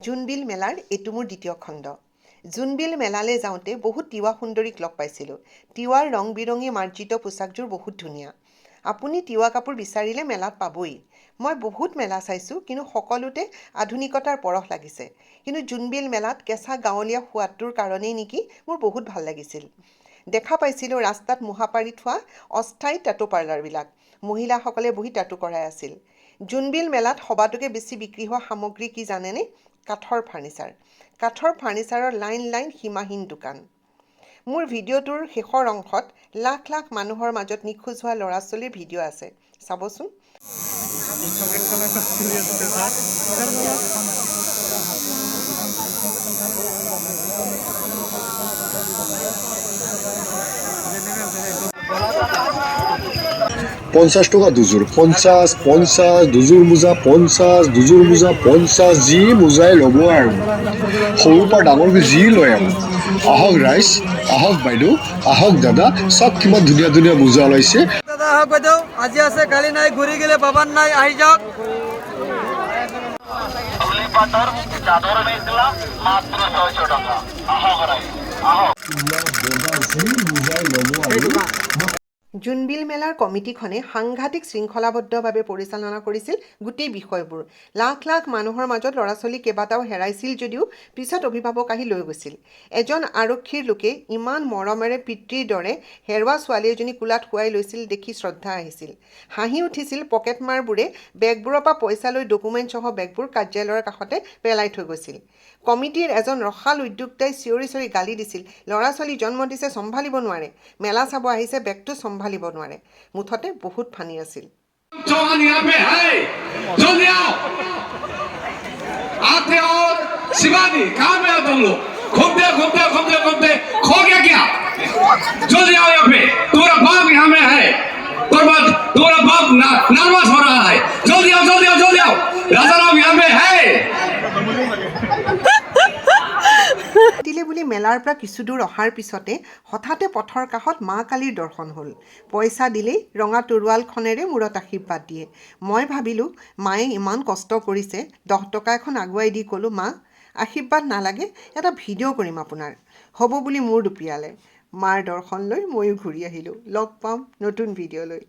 জোনবিল মেলাৰ এইটো মোৰ দ্বিতীয় খণ্ড। জোনবিল মেলালৈ যাওঁতে বহুত তিৱা সুন্দৰীক লগ পাইছিলোঁ। তিৱাৰ ৰং বিৰঙী মাৰ্জিত পোচাকযোৰ বহুত ধুনীয়া। আপুনি তিৱা কাপোৰ বিচাৰিলে মেলাত পাবই। মই বহুত মেলা চাইছোঁ কিন্তু সকলোতে আধুনিকতাৰ পৰশ লাগিছে। কিন্তু জোনবিল মেলাত কেঁচা গাঁৱলীয়া সোৱাদটোৰ কাৰণেই নেকি মোৰ বহুত ভাল লাগিছিল। দেখা পাইছিলোঁ ৰাস্তাত মুহা পাৰি থোৱা অস্থায়ী টেটু পাৰ্লাৰবিলাক মহিলাসকলে বহি টেটু কৰাই আছিল। জোনবিল মেলাত সবাতোকে বেছি বিক্ৰী হোৱা সামগ্ৰী কি জানেনে? কাঠৰ ফাৰ্ণিচাৰ। কাঠৰ ফাৰ্ণিচাৰৰ লাইন লাইন সীমাহীন দোকান। মোৰ ভিডিঅ'টোৰ শেষৰ অংশত লাখ লাখ মানুহৰ মাজত নিখোজ হোৱা ল'ৰা ছোৱালীৰ ভিডিঅ' আছে। চাবচোন। পঞ্চাছ টকা দুযোৰ পঞ্চাছ পঞ্চাছ দুযোৰ মোজা পঞ্চাছ দুযোৰ মোজা পঞ্চাছ যি মোজাই ল'ব আৰু। সৰুৰ পৰা ডাঙৰকৈ যি লয় আৰু। আহক ৰাইজ আহক বাইদেউ আহক দাদা চাওক কিমান ধুনীয়া ধুনীয়া মোজা ওলাইছে। দাদা আহক বাইদেউ আজি আছে কালি নাই ঘূৰি গেলে পাবাৰ নাই আহি যাওক। ফুলি পাটৰ চাদৰ মেখেলা মাত্ৰ ছয়শো টকা। আহক ৰাইজ আহক। জোনবিল মেলাৰ কমিটিখনে সাংঘাতিক শৃংখলাবদ্ধভাৱে পৰিচালনা কৰিছিল গোটেই বিষয়বোৰ। লাখ লাখ মানুহৰ মাজত ল'ৰা ছোৱালী কেইবাটাও হেৰাইছিল যদিও পিছত অভিভাৱক আহি লৈ গৈছিল। এজন আৰক্ষীৰ লোকে ইমান মৰমেৰে পিতৃৰ দৰে হেৰুৱা ছোৱালী এজনী কোলাত শুৱাই লৈছিল দেখি শ্ৰদ্ধা আহিছিল। হাঁহি উঠিছিল পকেটমাৰবোৰে বেগবোৰৰ পৰা পইচা লৈ ডকুমেণ্টসহ বেগবোৰ কাৰ্যালয়ৰ কাষতে পেলাই থৈ গৈছিল। কমিটিৰ এজন ৰসাল উদ্যোক্তাই চিঞৰি চিঞৰি গালি দিছিল ল'ৰা ছোৱালী জন্ম দিছে চম্ভালিব নোৱাৰে। মেলা চাব আহিছে বেগটো চম্ভালিব নোৱাৰে মুঠতে বহুত ফানি আছিল चौहान यहाँ पे है जल्दी आओ आते हो और शिवानी कहाँ पे हो तुम लोग घूमते घूमते घूमते घूमते खो गया क्या जल्दी आओ यहाँ पे तुम्हारा बाप यहाँ में है तुम्हारा तुम्हारा बाप नर्वस हो रहा है जल्दी आओ जल्दी आओ जल्दी आओ राजा राम यहाँ पे है বুলি মেলাৰ পৰা কিছু দূৰ অহাৰ পিছতে হঠাতে পথৰ কাষত মা কালীৰ দৰ্শন হ'ল। পইচা দিলেই ৰঙা তৰোৱালখনেৰে মূৰত আশীৰ্বাদ দিয়ে। মই ভাবিলোঁ মায়ে ইমান কষ্ট কৰিছে দহ টকা এখন আগুৱাই দি ক'লোঁ মা আশীৰ্বাদ নালাগে এটা ভিডিঅ' কৰিম আপোনাৰ। হ'ব বুলি মূৰ দুপিয়ালে। মাৰ দৰ্শন লৈ ময়ো ঘূৰি আহিলোঁ। লগ পাম নতুন ভিডিঅ' লৈ